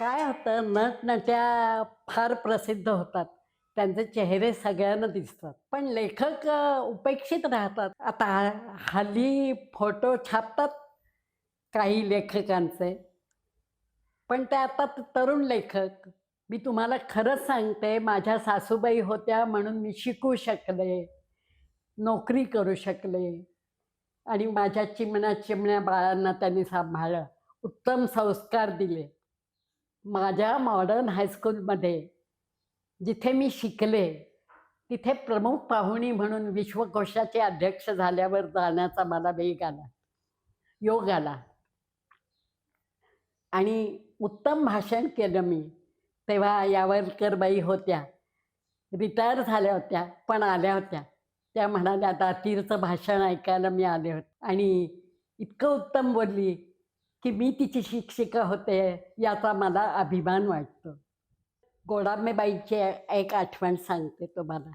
काय होतं? नटनट्या फार प्रसिद्ध होतात. त्यांचे चेहरे सगळ्यांना दिसतात. पण लेखक उपेक्षित राहतात. आता हल्ली फोटो छापतात काही लेखकांचे. पण ते आता तरुण लेखक. मी तुम्हाला खरंच सांगते माझ्या सासूबाई होत्या म्हणून मी शिकू शकले नोकरी करू शकले आणि माझ्या चिमण्या चिमण्या बाळांना त्यांनी सांभाळलं. उत्तम संस्कार दिले. माझ्या मॉडर्न हायस्कूलमध्ये जिथे मी शिकले तिथे प्रमुख पाहुणी म्हणून विश्वकोशाचे अध्यक्ष झाल्यावर जाण्याचा मला वेग आला योग आला. आणि उत्तम भाषण केलं मी. तेव्हा यावरकरबाई होत्या रिटायर झाल्या होत्या पण आल्या होत्या. त्या म्हणाल्या दातीरचं भाषण ऐकायला मी आले होते. आणि इतकं उत्तम बोलली की मी तिची शिक्षिका होते याचा मला अभिमान वाटतो. गोडामेबाईंची एक आठवण सांगते तुम्हाला.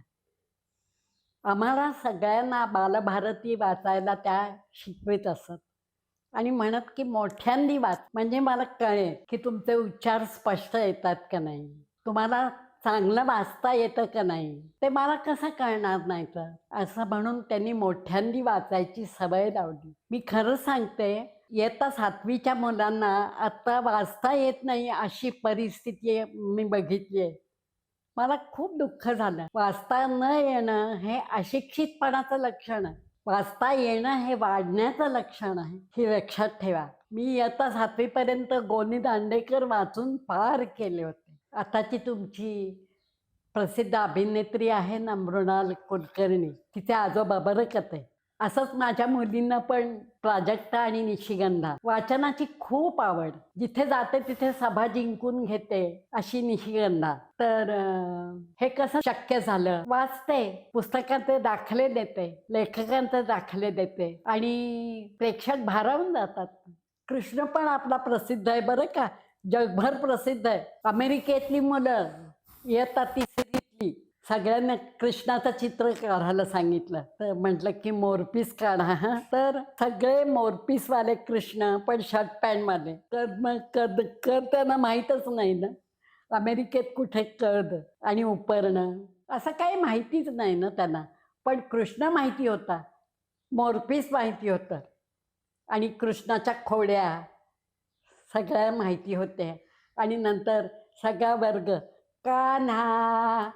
आम्हाला सगळ्यांना बालभारती वाचायला त्या शिकवित असत. आणि म्हणत की मोठ्यांनी वाच म्हणजे मला कळेल की तुमचे उच्चार स्पष्ट येतात का नाही. तुम्हाला चांगलं वाचता येतं का नाही. ते मला कसं कळणार नाही तर? असं म्हणून त्यांनी मोठ्यांनी वाचायची सवय लावली. मी खरं सांगते येता सातवीच्या मुलांना आता वाचता येत नाही अशी परिस्थिती मी बघितली आहे. मला खूप दुःख झालं. वाचता न येणं हे अशिक्षितपणाचं लक्षण आहे. वाचता येणं हे वाढण्याचं लक्षण आहे. हे लक्षात ठेवा. मी इयत्ता सातवीपर्यंत गोनी दांडेकर वाचून पार केले होते. आताची तुमची प्रसिद्ध अभिनेत्री आहे ना मृणाल कुलकर्णी. तिचे आजोबा बरं कथे असंच माझ्या मुलींना पण प्राजक्ता आणि निशिगंधा. वाचनाची खूप आवड. जिथे जाते तिथे सभा जिंकून घेते अशी निशिगंधा. तर हे कसं शक्य झालं? वाचते. पुस्तकांचे दाखले देते. लेखकांचे दाखले देते. आणि प्रेक्षक भारावून जातात. कृष्ण पण आपला प्रसिद्ध आहे बरं का? जगभर प्रसिद्ध आहे. अमेरिकेतली मुलं येतात तिसरीतली सगळ्यांना कृष्णाचं चित्र काढायला सांगितलं. तर म्हटलं की मोरपीस काढा. हा तर सगळे मोरपीसवाले कृष्ण पण शर्ट पॅन्टवाले. कद मग कद कर त्यांना माहीतच नाही ना. अमेरिकेत कुठे कद आणि उपरणं असं काही माहितीच नाही ना त्यांना. पण कृष्ण माहिती होता. मोरपीस माहिती होतं. आणि कृष्णाच्या खोड्या सगळ्या माहिती होत्या. आणि नंतर सगळा वर्ग कान्हा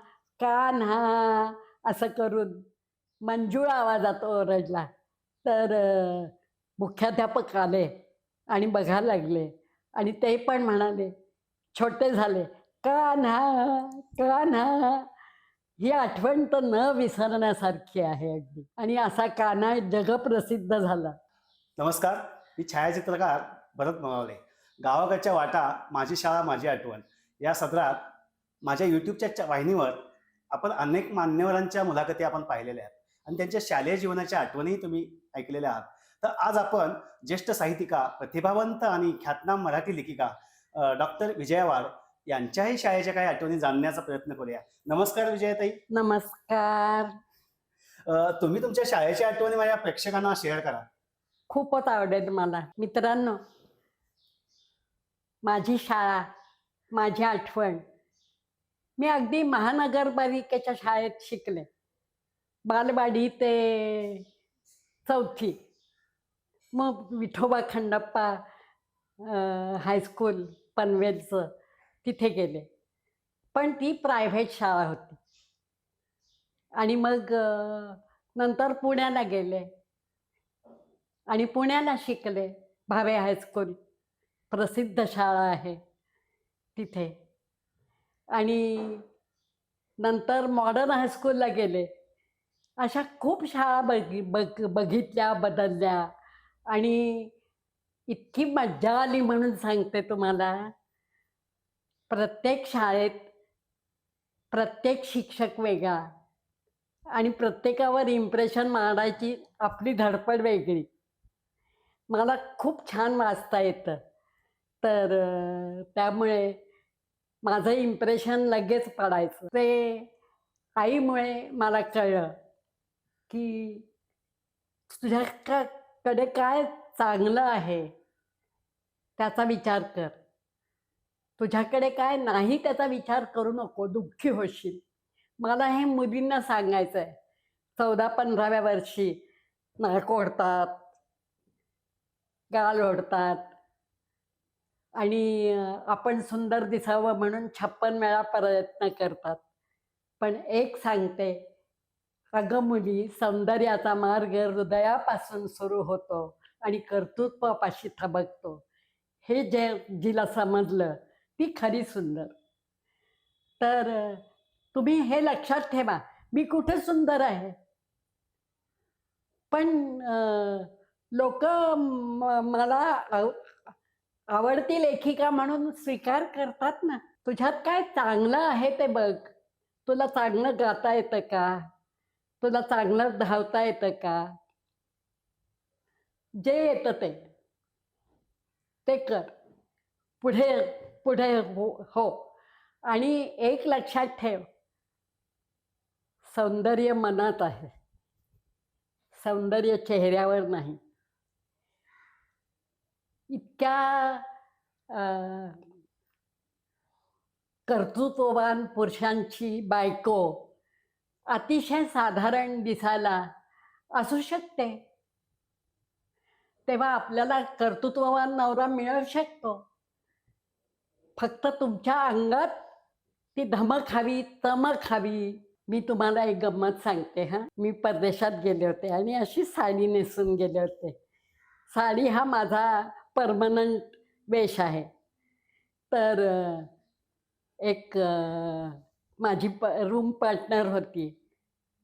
कान्हा असं करून मंजूळ आवाजात ओरडला. तर मुख्याध्यापक आले आणि बघायला लागले आणि ते पण म्हणाले छोटे झाले. कान्हा कान्हा ही आठवण तर न विसरण्यासारखी आहे अगदी. आणि असा कान्हा जगप्रसिद्ध झाला. नमस्कार. मी छायाचित्रकार भरत मवाले गावाकडच्या वाटा माझी शाळा माझी आठवण. या सदरात माझ्या यूट्यूबच्या वाहिनीवर आपण अनेक मान्यवरांच्या मुलाखती आपण पाहिलेल्या आहेत. आणि त्यांच्या शालेय जीवनाच्या आठवणीही तुम्ही ऐकलेल्या आहात. तर आज आपण ज्येष्ठ साहित्यिका प्रतिभावंत आणि ख्यातनाम मराठी लेखिका डॉक्टर विजया वाड यांच्याही शाळेच्या काही आठवणी जाणण्याचा प्रयत्न करूया. नमस्कार विजयाताई. नमस्कार. तुम्ही तुमच्या शाळेच्या आठवणी माझ्या प्रेक्षकांना शेअर करा. खूपच आवडेल मला. मित्रांनो माझी शाळा माझी आठवण मी अगदी महानगरपालिकेच्या शाळेत शिकले. बालवाडी ते चौथी. मग विठोबा खंडप्पा हायस्कूल पनवेलचं तिथे गेले. पण ती प्रायव्हेट शाळा होती. आणि मग नंतर पुण्याला गेले. आणि पुण्याला शिकले. भावे हायस्कूल प्रसिद्ध शाळा आहे तिथे. आणि नंतर मॉडर्न हायस्कूलला गेले. अशा खूप शाळा बघि बघ बघितल्या बदलल्या. आणि इतकी मज्जा आली म्हणून सांगते तुम्हाला. प्रत्येक शाळेत प्रत्येक शिक्षक वेगळा आणि प्रत्येकावर इम्प्रेशन मारायची आपली धडपड वेगळी. मला खूप छान वाचता येतं. तर त्यामुळे माझं इम्प्रेशन लगेच पडायचं. ते आईमुळे मला कळलं की तुझ्याकडे काय चांगलं आहे त्याचा विचार कर. तुझ्याकडे काय नाही त्याचा विचार करू नको दुःखी होशील. मला हे मुलींना सांगायचं आहे चौदा पंधराव्या वर्षी नाक ओढतात गाल ओढतात आणि आपण सुंदर दिसावं म्हणून छप्पन वेळा प्रयत्न करतात. पण एक सांगते अगं मुली सौंदर्याचा मार्ग हृदयापासून सुरू होतो आणि कर्तृत्वापाशी थबकतो. हे जे जिला समजलं ती खरी सुंदर. तर तुम्ही हे लक्षात ठेवा मी कुठे सुंदर आहे? पण लोक मला आवडती लेखिका म्हणून स्वीकार करतात ना. तुझ्यात काय चांगलं आहे ते बघ. तुला चांगलं गाता येतं का? तुला चांगलं धावता येतं का? जे येतं ते. ते कर. पुढे पुढे हो हो. आणि एक लक्षात ठेव. सौंदर्य मनात आहे. सौंदर्य चेहऱ्यावर नाही. इतक्या कर्तृत्ववान पुरुषांची बायको अतिशय साधारण दिसायला असू शकते. तेव्हा आपल्याला कर्तृत्ववान नवरा मिळू शकतो. फक्त तुमच्या अंगात ती धमक हवी तमक हवी मी तुम्हाला एक गंमत सांगते हां. मी परदेशात गेले होते आणि अशी साडी नेसून गेले होते. साडी हा माझा परमनंट वेश आहे. तर एक माझी प रूम पार्टनर होती.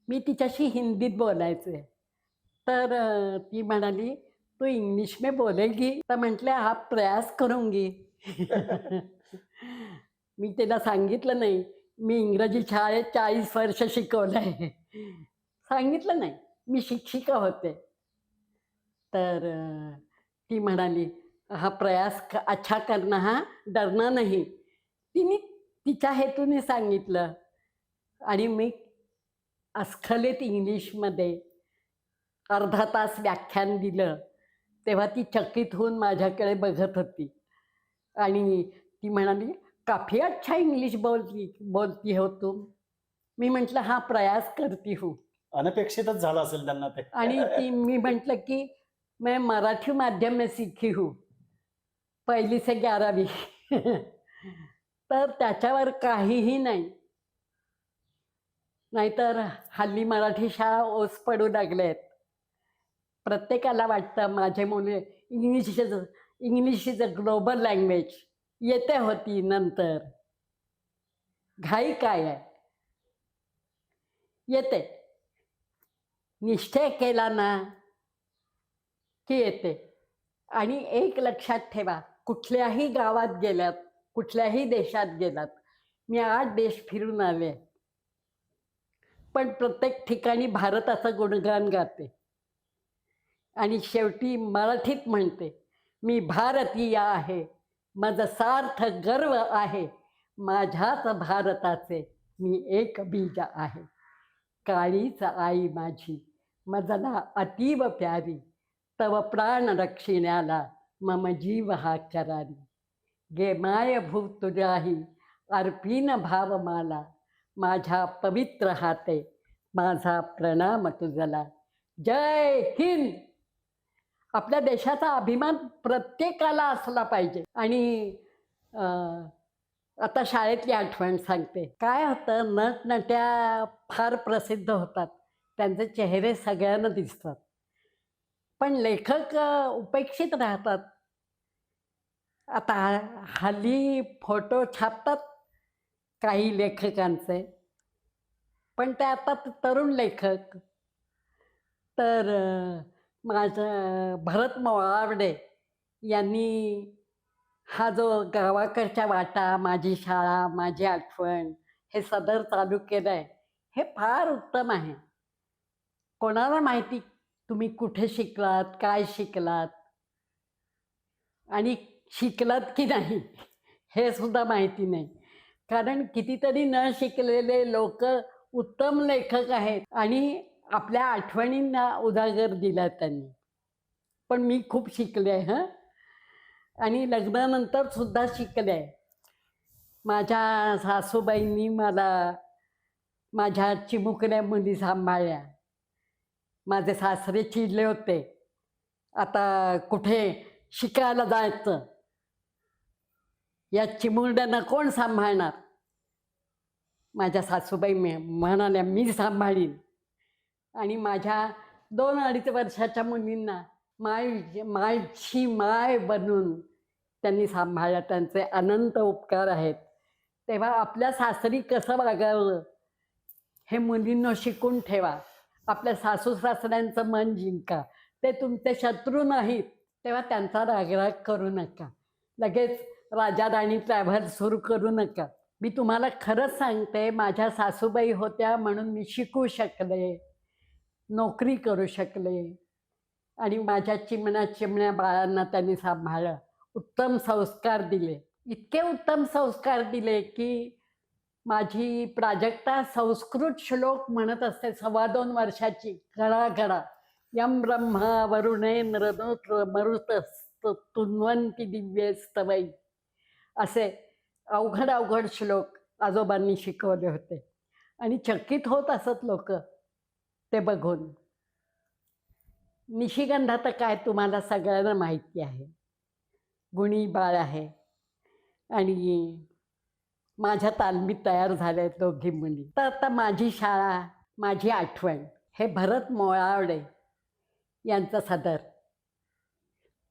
मी तिच्याशी हिंदीत बोलायचे. तर ती म्हणाली तू इंग्लिश में बोलेगी तर म्हटलं हा प्रयास करूंगी मी तिला सांगितलं नाही. मी इंग्रजी शाळेत चाळीस वर्ष शिकवलं आहे सांगितलं नाही. मी शिक्षिका होते. तर ती म्हणाली हा प्रयास अच्छा करना हा डरना नाही. तिने तिच्या हेतूने सांगितलं. आणि मी अस्खलित इंग्लिशमध्ये अर्धा तास व्याख्यान दिलं. तेव्हा ती चकित होऊन माझ्याकडे बघत होती. आणि ती म्हणाली काफी अच्छा इंग्लिश बोलती बोलती हो तुम मी म्हटलं हा प्रयास करती हूँ. अनपेक्षितच झालं असेल त्यांना ते. आणि ती मी म्हटलं की मैं मराठी माध्यम में सीखी हूँ. पहिली से ग्यारावी तर त्याच्यावर काहीही नाही. नाहीतर हल्ली मराठी शाळा ओस पडू लागल्यात प्रत्येकाला वाटतं माझे मुले English is English is a global language येते होती नंतर. घाई काय आहे? येते. निश्चय केला ना की येते. आणि एक लक्षात ठेवा कुठल्याही गावात गेल्यात कुठल्याही देशात गेलात मी आठ देश फिरून आले. पण प्रत्येक ठिकाणी भारताचं गुणगान गाते. आणि शेवटी मराठीत म्हणते मी भारतीय आहे माझं सार्थ गर्व आहे माझ्याच भारताचे मी एक बीज आहे. काळीच आई माझी मजला अतीव प्यारी तव प्राण रक्षिण्याला मम जीव हा करारी गे माय भू तुझ्याही अर्पीन भाव माला माझ्या पवित्र हाते माझा प्रणाम तुझला जय हिंद! आपल्या देशाचा अभिमान प्रत्येकाला असला पाहिजे. आणि आता शाळेतली आठवण सांगते. काय होतं नटनट्या फार प्रसिद्ध होतात. त्यांचे चेहरे सगळ्यांना दिसतात. पण लेखक उपेक्षित राहतात. आता हल्ली फोटो छापतात काही लेखकांचे पण ते आता तरुण लेखक. तर माझं भरत मोळावडे यांनी हा जो गावाकडच्या वाटा माझी शाळा माझी आठवण हे सदर चालू केलं आहे हे फार उत्तम आहे. कोणाला माहिती? तुम्ही कुठे शिकलात? काय शिकलात? आणि शिकलात की नाही? हे सुद्धा माहिती नाही. कारण कितीतरी न शिकलेले लोक उत्तम लेखक आहेत आणि आपल्या आठवणींना उजागर दिला त्यांनी. पण मी खूप शिकले हं? आणि लग्नानंतर सुद्धा शिकले. माझ्या सासूबाईंनी मला माझ्या चिमुकल्या मुली सांभाळल्या. माझे सासरे चिडले होते. आता कुठे शिकायला जायचं? या चिमुरड्यांना कोण सांभाळणार? माझ्या सासूबाई मे- म्हणाल्या मी सांभाळीन. आणि माझ्या दोन अडीच वर्षाच्या मुलींना माय मायची माय बनून त्यांनी सांभाळल्या त्यांचे अनंत उपकार आहेत. तेव्हा आपल्या सासरी कसं वागावं? हे मुलींना शिकून ठेवा. आपल्या सासू सासऱ्यांचं मन जिंका. ते तुमचे शत्रू नाहीत तेव्हा त्यांचा रागराग करू नका. लगेच राजा राणी ट्रॅव्हल सुरू करू नका. मी तुम्हाला खरंच सांगते माझ्या सासूबाई होत्या म्हणून मी शिकू शकले नोकरी करू शकले आणि माझ्या चिमण्या चिमण्या बाळांना त्यांनी सांभाळलं. उत्तम संस्कार दिले. इतके उत्तम संस्कार दिले की माझी प्राजक्ता संस्कृत श्लोक म्हणत असते सव्वा दोन वर्षाची. घडा घडा यम ब्रह्मा वरुणेंद्र मरुत तुन्वंती दिव्यस्तवई असे अवघड अवघड श्लोक आजोबांनी शिकवले होते. आणि चकित होत असत लोक ते बघून. निशिगंधा तर काय तुम्हाला सगळ्यांना माहिती आहे. गुणी बाळ आहे. आणि माझ्या तालमीत तयार झाल्या आहेत दोघी मुली. तर आता माझी शाळा माझी आठवण हे भरत मोळावडे यांचं सदर.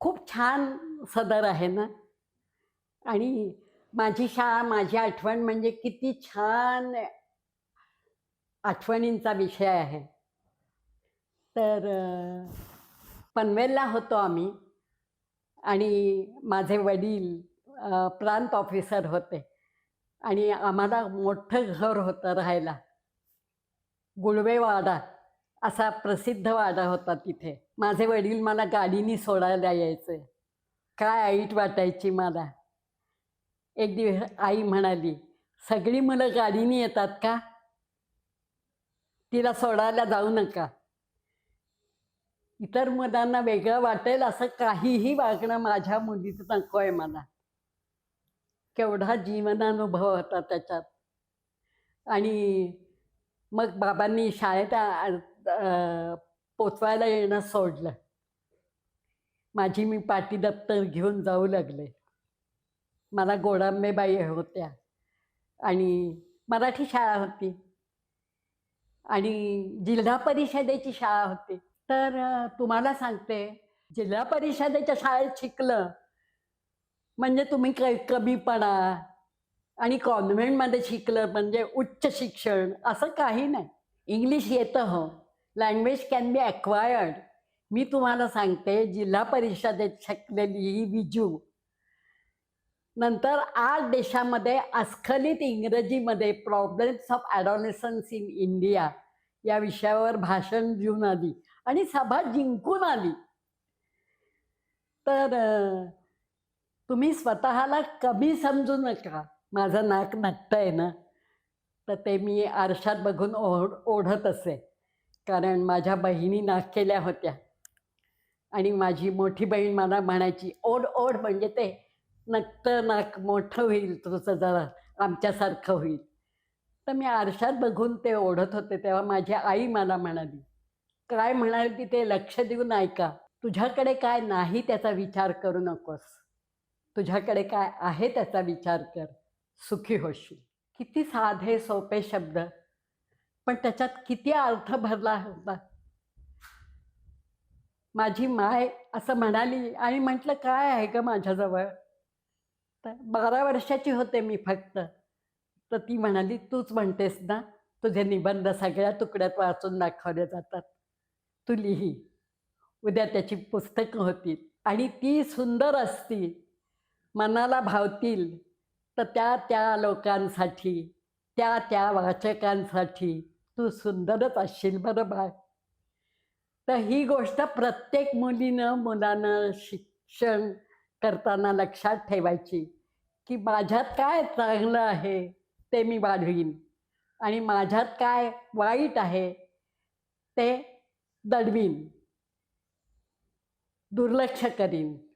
खूप छान सदर आहे ना? आणि माझी शाळा माझी आठवण म्हणजे किती छान आठवणींचा विषय आहे. तर पनवेलला होतो आम्ही आणि माझे वडील प्रांत ऑफिसर होते. आणि आम्हाला मोठं घर होतं राहायला. गुळवेवाडा असा प्रसिद्ध वाडा होता तिथे. माझे वडील मला गाडीनी सोडायला यायचे. काय ऐट वाटायची मला? एक दिवस आई म्हणाली सगळी मुलं गाडीने येतात का? तिला सोडायला जाऊ नका. इतर मुलांना वेगळं वाटेल असं काहीही वागणं माझ्या मुलीचं नको आहे मला. केवढा जीवनानुभव होता त्याच्यात. आणि मग बाबांनी शाळेत पोचवायला येणं सोडलं. माझी मी पाटी दप्तर घेऊन जाऊ लागले. मला गोडांबेबाई होत्या आणि मराठी शाळा होती. आणि जिल्हा परिषदेची शाळा होती. तर तुम्हाला सांगते जिल्हा परिषदेच्या शाळेत शिकलं म्हणजे तुम्ही क कमीपणा आणि कॉन्व्हेंटमध्ये शिकलं म्हणजे उच्च शिक्षण असं काही नाही. इंग्लिश येतं हो. Language can be acquired. मी तुम्हाला सांगते जिल्हा परिषदेत शिकलेली ही विजू. नंतर आठ देशामध्ये अस्खलित इंग्रजीमध्ये problems of adolescence in India या विषयावर भाषण देऊन आली. आणि सभा जिंकून आली. तर तुम्ही स्वतःला कमी समजू नका. माझं नाक नकटं आहे ना. तर ते मी आरशात बघून ओढ ओढत असे. कारण माझ्या बहिणी नाक केल्या होत्या. आणि माझी मोठी बहीण मला म्हणायची ओढ ओढ म्हणजे ते नक्तं नाक मोठं होईल तुझं जरा आमच्यासारखं होईल. तर मी आरशात बघून ते ओढत होते तेव्हा माझी आई मला म्हणाली काय म्हणाल ती ते लक्ष देऊन ऐका. तुझ्याकडे काय नाही त्याचा विचार करू नकोस. तुझ्याकडे काय आहे त्याचा विचार कर. सुखी होशील. किती साधे सोपे शब्द. पण त्याच्यात किती अर्थ भरला होता. माझी माय असं म्हणाली आणि म्हटलं काय आहे का माझ्याजवळ? तर बारा वर्षाची होते मी फक्त. तर ती म्हणाली तूच म्हणतेस ना तुझे निबंध सगळ्या तुकड्यात वाचून दाखवले जातात. तू लिही. उद्या त्याची पुस्तकं होतील आणि ती सुंदर असतील. मनाला भावतील तर त्या त्या लोकांसाठी त्या त्या वाचकांसाठी तू सुंदरच असशील बरं बाय तर ही गोष्ट प्रत्येक मुलीनं मुलानं शिक्षण करताना लक्षात ठेवायची की माझ्यात काय चांगलं आहे ते मी वाढवीन. आणि माझ्यात काय वाईट आहे ते दडवीन. दुर्लक्ष करीन.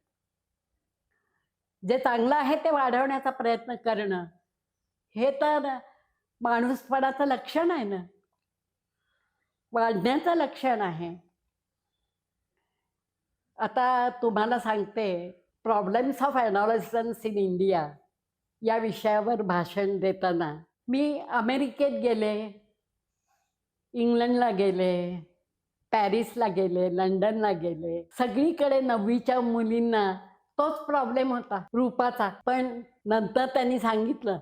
जे चांगलं आहे ते वाढवण्याचा प्रयत्न करणं हे तर माणूसपणाचं लक्षण आहे ना. वाढण्याचं लक्षण आहे. आता तुम्हाला सांगते problems of adolescence in India या विषयावर भाषण देताना. मी अमेरिकेत गेले इंग्लंडला गेले पॅरिसला गेले लंडनला गेले. सगळीकडे नववीच्या मुलींना तोच प्रॉब्लेम होता रूपाचा. पण नंतर त्यांनी सांगितलं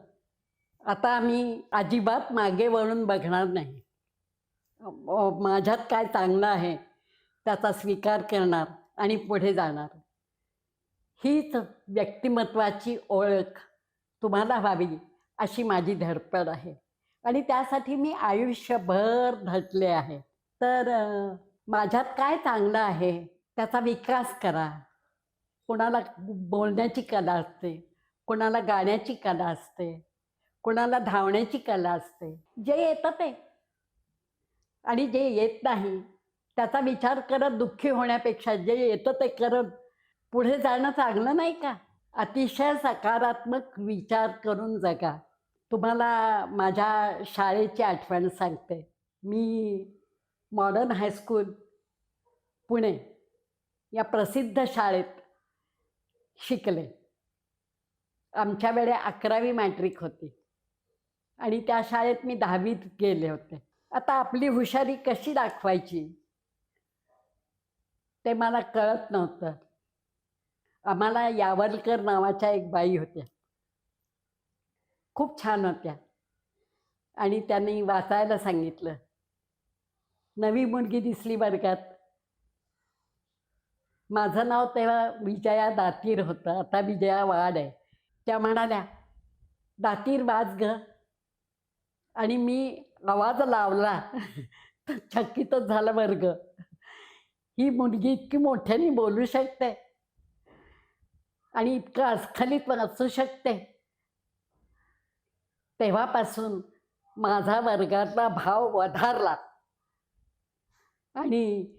आता आम्ही अजिबात मागे वळून बघणार नाही. माझ्यात काय चांगलं आहे त्याचा स्वीकार करणार आणि पुढे जाणार. हीच व्यक्तिमत्वाची ओळख तुम्हाला व्हावी अशी माझी धडपड आहे. आणि त्यासाठी मी आयुष्यभर धटले आहे. तर माझ्यात काय चांगलं आहे त्याचा विकास करा. कोणाला बोलण्याची कला असते कोणाला गाण्याची कला असते कोणाला धावण्याची कला असते. जे येतं ते. आणि जे येत नाही त्याचा विचार करत दुःखी होण्यापेक्षा जे येतं ते करत पुढे जाणं चांगलं नाही का? अतिशय सकारात्मक विचार करून जगा. तुम्हाला माझ्या शाळेची आठवण सांगते. मी मॉडर्न हायस्कूल पुणे या प्रसिद्ध शाळेत शिकले. आमच्या वेळे अकरावी मॅट्रिक होती. आणि त्या शाळेत मी दहावीत गेले होते. आता आपली हुशारी कशी दाखवायची? ते मला कळत नव्हतं. आम्हाला यावलकर नावाच्या एक बाई होत्या. खूप छान होत्या. आणि त्यांनी वाचायला सांगितलं. नवी मुलगी दिसली वर्गात माझं नाव तेव्हा विजया दातीर होतं आता विजया वाड आहे. त्या म्हणाल्या दातीर वाज ग. आणि मी आवाज लावला तर चकितच झाला वर्ग. ही मुलगी इतकी मोठ्याने बोलू शकते आणि इतकं अस्खलित वाचू शकते. तेव्हापासून माझा वर्गातला भाव वधारला. आणि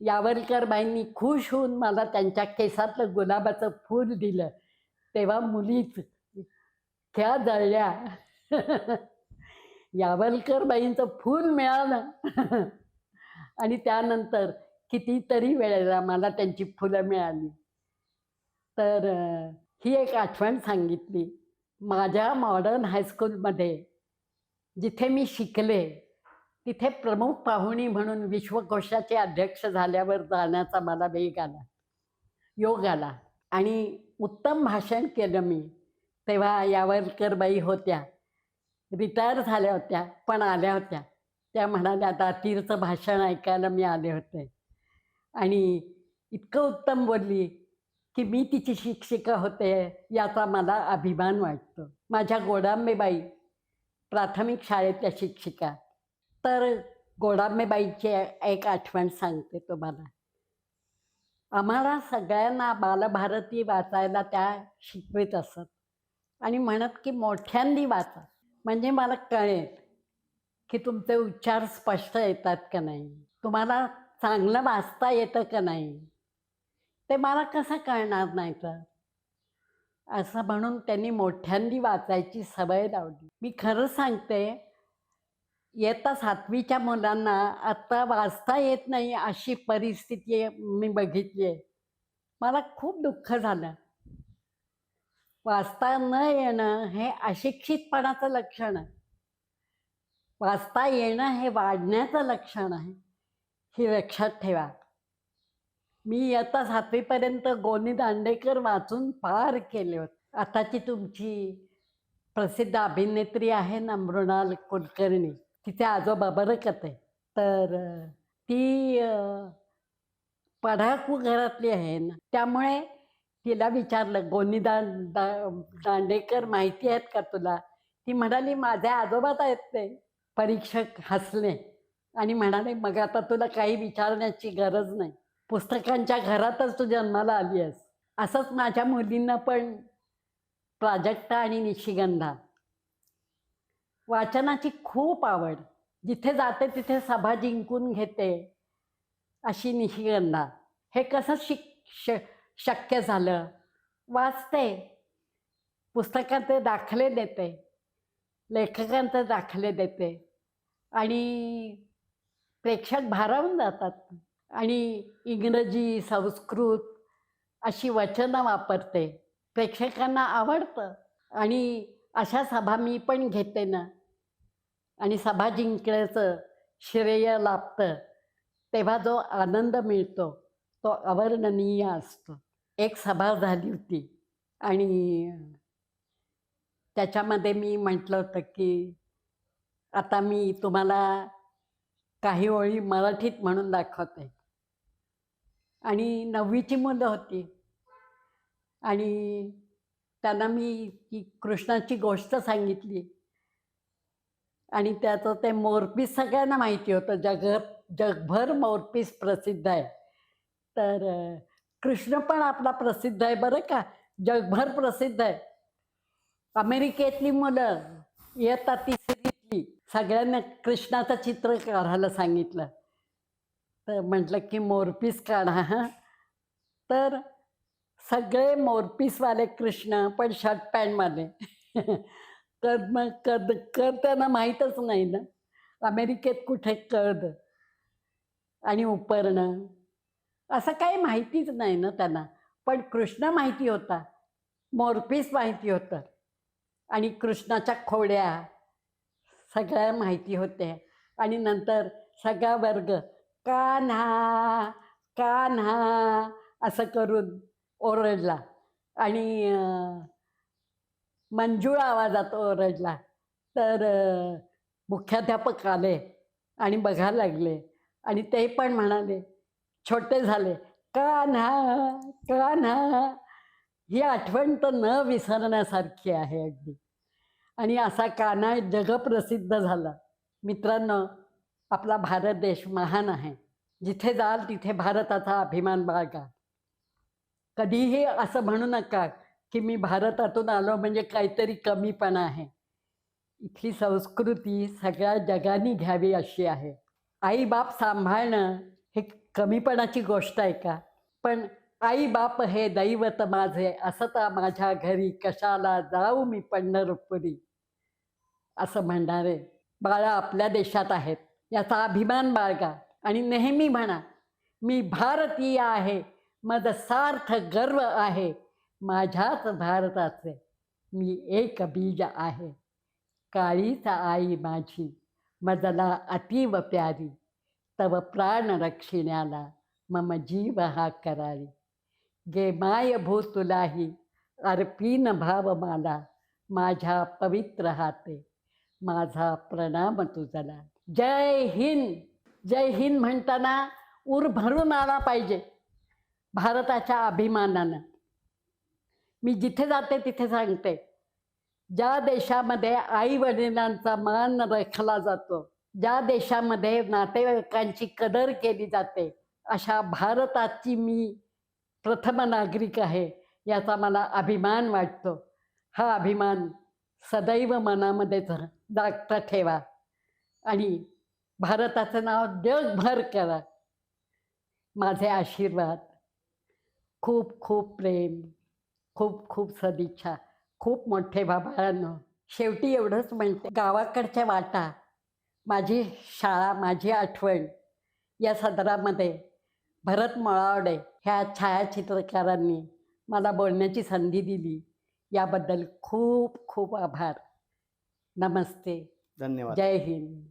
यावलकरबाईंनी खुश होऊन मला त्यांच्या केसातलं गुलाबाचं फूल दिलं. तेव्हा मुलीच त्या जळल्या. यावलकर बाईंचं फूल मिळालं. आणि त्यानंतर कितीतरी वेळेला मला त्यांची फुलं मिळाली. तर ही एक आठवण सांगितली. माझ्या मॉडर्न हायस्कूलमध्ये जिथे मी शिकले तिथे प्रमुख पाहुणी म्हणून विश्वकोशाचे अध्यक्ष झाल्यावर जाण्याचा मला वेग आला. योग आला. आणि उत्तम भाषण केलं मी. तेव्हा यावरकरबाई होत्या. रिटायर झाल्या होत्या पण आल्या होत्या. त्या म्हणाल्या दातीरचं भाषण ऐकायला मी आले होते. आणि इतकं उत्तम बोलली की मी तिची शिक्षिका होते याचा मला अभिमान वाटतो. माझ्या गोडांबेबाई प्राथमिक शाळेतल्या शिक्षिका. तर गोडामेबाईंची एक आठवण सांगते तुम्हाला. आम्हाला सगळ्यांना बालभारती वाचायला त्या शिकवित असत. आणि म्हणत की मोठ्यांनी वाचा. म्हणजे मला कळेल की तुमचे उच्चार स्पष्ट येतात का नाही? तुम्हाला चांगलं वाचता येतं का नाही? ते मला कसं कळणार नाही तर? असं म्हणून त्यांनी मोठ्यांनी वाचायची सवय लावली. मी खरं सांगते येता सातवीच्या मुलांना आत्ता वाचता येत नाही अशी परिस्थिती मी बघितली आहे. मला खूप दुःख झालं. वाचता न येणं हे अशिक्षितपणाचं लक्षण आहे. वाचता येणं हे वाढण्याचं लक्षण आहे. हे लक्षात ठेवा. मी इयत्ता सातवीपर्यंत गोनी दांडेकर वाचून पार केले होते. आताची तुमची प्रसिद्ध अभिनेत्री आहे ना मृणाल कुलकर्णी. तिचे आजोबा बरं आहे तर ती पढाकू घरातली आहे ना त्यामुळे तिला विचारलं गोनी दा दांडेकर माहिती आहेत का तुला? ती म्हणाली माझ्या आजोबात आहेत ते परीक्षक हसले. आणि म्हणाले मग आता तुला काही विचारण्याची गरज नाही. पुस्तकांच्या घरातच तू जन्माला आली आहेस. असंच माझ्या मुलींना पण प्राजक्ता आणि निशिगंधा वाचनाची खूप आवड. जिथे जाते तिथे सभा जिंकून घेते अशी निशिगंधा हे कसं शिक श शक्य झालं? वाचते. पुस्तकांचे दाखले देते. लेखकांचे दाखले देते. आणि प्रेक्षक भारावून जातात. आणि इंग्रजी संस्कृत अशी वचनं वापरते. प्रेक्षकांना आवडतं. आणि अशा सभा मी पण घेते ना. आणि सभा जिंकण्याचं श्रेय लाभतं तेव्हा जो आनंद मिळतो तो अवर्णनीय असतो. एक सभा झाली होती आणि त्याच्यामध्ये मी म्हटलं होतं की आता मी तुम्हाला काही ओळी मराठीत म्हणून दाखवते. आणि नववीची मुलं होती. आणि त्यांना मी ती कृष्णाची गोष्ट सांगितली. आणि त्याचं ते मोरपीस सगळ्यांना माहिती होतं. जग जगभर मोरपीस प्रसिद्ध आहे. तर कृष्ण पण आपला प्रसिद्ध आहे बरं का? जगभर प्रसिद्ध आहे. अमेरिकेतली मुलं येतात तिसरीतली सगळ्यांना कृष्णाचं चित्र काढायला सांगितलं. तर म्हटलं की मोरपीस काढा हां. तर सगळे मोरपीसवाले कृष्ण पण शर्ट पॅन्टवाले. कद कद करताना त्यांना माहीतच नाही ना. अमेरिकेत कुठे कद आणि उपरणं असं काही माहितीच नाही ना त्यांना. पण कृष्ण माहिती होता मोरपीस माहिती होतं आणि कृष्णाच्या खोड्या सगळ्या माहिती होत्या. आणि नंतर सगळा वर्ग कान्हा कान्हा असं करून ओरडला. आणि मंजूळ आवाजात ओरडला. तर मुख्याध्यापक आले आणि बघायला लागले. आणि ते पण म्हणाले छोटे झाले. कान्हा कान्हा ही आठवण तर न विसरण्यासारखी आहे अगदी. आणि असा कान्हा जगप्रसिद्ध झाला. मित्रांनो आपला भारत देश महान आहे. जिथे जाल तिथे भारताचा अभिमान बाळगा. कधीही असं म्हणू नका की मी भारतातून आलो म्हणजे काहीतरी कमीपणा आहे. इथली संस्कृती सगळ्या जगाने घ्यावी अशी आहे. आई बाप सांभाळणं हे कमीपणाची गोष्ट आहे का? पण आई बाप हे दैवत माझे असता माझ्या घरी कशाला जाऊ मी पंढरपुरी? असं म्हणणारे बाळा आपल्या देशात आहेत. याचा अभिमान बाळगा आणि नेहमी म्हणा मी भारतीय आहे माझं सार्थ गर्व आहे. माझ्याच भारताचे मी एक बीज आहे. काळीच आई माझी मजला अतीव प्यारी. तव प्राण रक्षिण्याला मम जीव हा करारी. गे माय भू तुलाही अर्पीन भाव मला माझ्या पवित्र हाते. माझा प्रणाम तुझला. जय हिंद! जय हिंद म्हणताना उर भरून आला पाहिजे. भारताच्या अभिमानानं. मी जिथे जाते तिथे सांगते. ज्या देशामध्ये आई वडिलांचा मान राखला जातो ज्या देशामध्ये नातेवाईकांची कदर केली जाते अशा भारताची मी प्रथम नागरिक आहे याचा मला अभिमान वाटतो. हा अभिमान सदैव मनामध्ये दागता ठेवा आणि भारताचं नाव जगभर करा. माझे आशीर्वाद. खूप खूप प्रेम. खूप खूप सदिच्छा. खूप मोठे बाबांनो. शेवटी एवढंच म्हणते. गावाकडच्या वाटा माझी शाळा माझी आठवण या सदरामध्ये भरत मळावडे ह्या छायाचित्रकारांनी मला बोलण्याची संधी दिली. याबद्दल खूप खूप आभार. नमस्ते. धन्यवाद. जय हिंद.